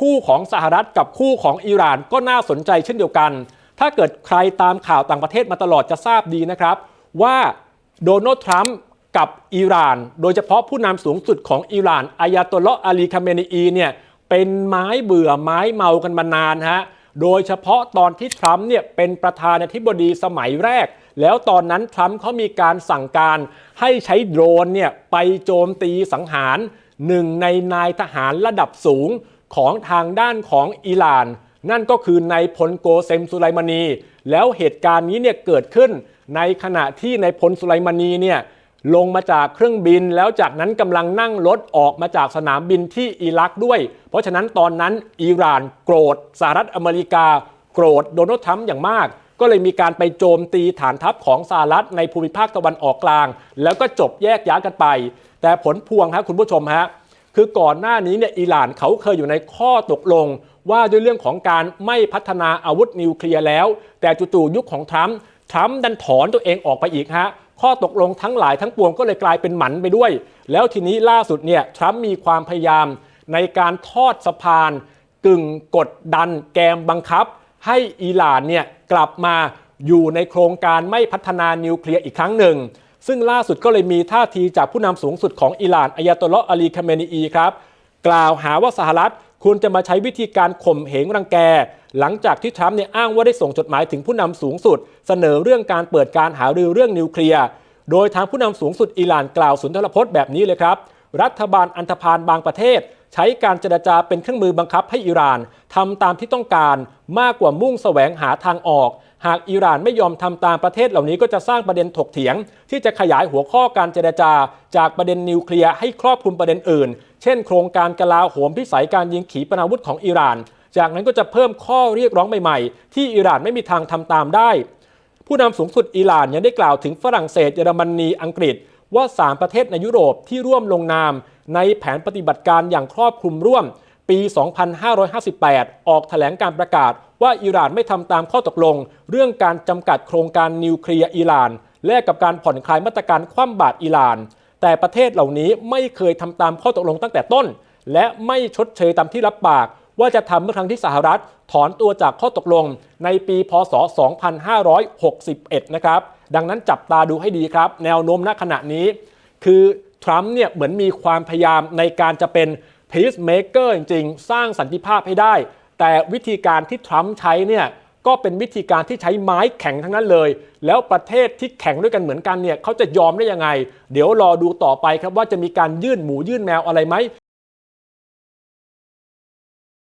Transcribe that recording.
คู่ของสหรัฐกับคู่ของอิหร่านก็น่าสนใจเช่นเดียวกัน ถ้าเกิดใครตามข่าวต่างประเทศมาตลอดจะทราบดีนะครับ ว่าโดนัลด์ทรัมป์กับอิหร่าน โดยเฉพาะผู้นำสูงสุดของอิหร่านอายาโตลลอฮ์อาลีคาเมนีอีเนี่ยเป็นไม้เบื่อไม้เมากันมานานฮะโดยเฉพาะตอนที่ทรัมป์เนี่ยเป็นประธานาธิบดีสมัยแรก แล้วตอนนั้นทรัมป์เขามีการสั่งการให้ใช้โดรนเนี่ยไปโจมตีสังหารหนึ่งในนายทหารระดับสูง ของทางด้านของอิหร่าน นั่นก็คือนายพลโกเซมสุไลมานี แล้วเหตุการณ์นี้เนี่ยเกิดขึ้นในขณะที่นายพลสุไลมานีเนี่ยลงมาจากเครื่องบินแล้วจากนั้นกำลังนั่งรถออกมาจากสนามบินที่อิรักด้วย เพราะฉะนั้นตอนนั้นอิหร่านโกรธสหรัฐอเมริกา โกรธโดนัลด์ทรัมป์อย่างมาก ก็เลยมีการไปโจมตีฐานทัพของสหรัฐในภูมิภาคตะวันออกกลาง แล้วก็จบแยกย้ายกันไป แต่ผลพวงฮะคุณผู้ชมฮะ คือก่อนหน้านี้เนี่ยอิหร่านเขาเคยอยู่ในข้อตกลง ว่าด้วยเรื่องของการไม่พัฒนาอาวุธนิวเคลียร์แล้ว แต่จู่ๆยุคของทรัมป์ทรัมป์ดันถอนตัวเองออกไปอีกฮะข้อตกลงทั้งหลายทั้งปวงก็เลยกลายเป็นหมันไปด้วย แล้วทีนี้ล่าสุดเนี่ยทรัมป์มีความพยายามในการทอดสะพาน กึ่งกดดันแกมบังคับ ให้อิหร่านเนี่ยกลับมาอยู่ในโครงการไม่พัฒนานิวเคลียร์อีกครั้งหนึ่ง ซึ่งล่าสุดก็เลยมีท่าทีจากผู้นำสูงสุดของอิหร่านอายาตลลออาลีคาเมนีอีครับ กล่าวหาว่าสหรัฐควรจะมาใช้วิธีการข่มเหงรังแก หลังจากที่ทรัมป์เนี่ยอ้างว่าได้ส่งจดหมายถึงผู้นำสูงสุด เสนอเรื่องการเปิดการหารือเรื่องนิวเคลียร์โดยทางผู้นำสูงสุดอิหร่านกล่าวสุนทรพจน์แบบนี้เลยครับ รัฐบาลอันธพาลบางประเทศ ใช้การเจรจาเป็นเครื่องมือบังคับให้อิหร่านทำตามที่ต้องการมากกว่ามุ่งแสวงหาทางออก หากอิหร่านไม่ยอมทำตามประเทศเหล่านี้ก็จะสร้างประเด็นถกเถียง ที่จะขยายหัวข้อการเจรจา จากประเด็นนิวเคลียร์ให้ครอบคลุมประเด็นอื่น เช่น โครงการกลาโหมพิสัยการยิงขีปนาวุธของอิหร่าน จากนั้นก็จะเพิ่มข้อเรียกร้องใหม่ๆ ที่อิหร่านไม่มีทางทำตามได้ ผู้นำสูงสุดอิหร่านยังได้กล่าวถึงฝรั่งเศสเยอรมนีอังกฤษว่า 3 ประเทศในยุโรปที่ร่วมลงนาม ในแผนปฏิบัติการอย่างครอบคลุมร่วมปี 2558 ออกแถลงการประกาศว่าอิหร่านไม่ทำตามข้อตกลง เรื่องการจำกัดโครงการนิวเคลียร์อิหร่าน แลกกับการผ่อนคลายมาตรการคว่ำบาตรอิหร่าน แต่ประเทศเหล่านี้ไม่เคยทำตามข้อตกลงตั้งแต่ต้น และไม่ชดเชยตามที่รับปาก ว่าจะทำเมื่อครั้งที่สหรัฐ ถอนตัวจากข้อตกลงในปีพศ 2561 นะครับ ดังนั้นจับตาดูให้ดีครับ แนวโน้มณขณะนี้ คือ ทรัมป์เนี่ยเหมือนมีความพยายามในการจะเป็น peacemaker จริงๆ สร้างสันติภาพให้ได้ แต่วิธีการที่ทรัมป์ใช้เนี่ยก็เป็นวิธีการที่ใช้ไม้แข็งทั้งนั้นเลย แล้วประเทศที่แข็งด้วยกันเหมือนกันเนี่ยเขาจะยอมได้ยังไง เดี๋ยวรอดูต่อไปครับว่าจะมีการยื่นหมูยื่นแมวอะไรไหม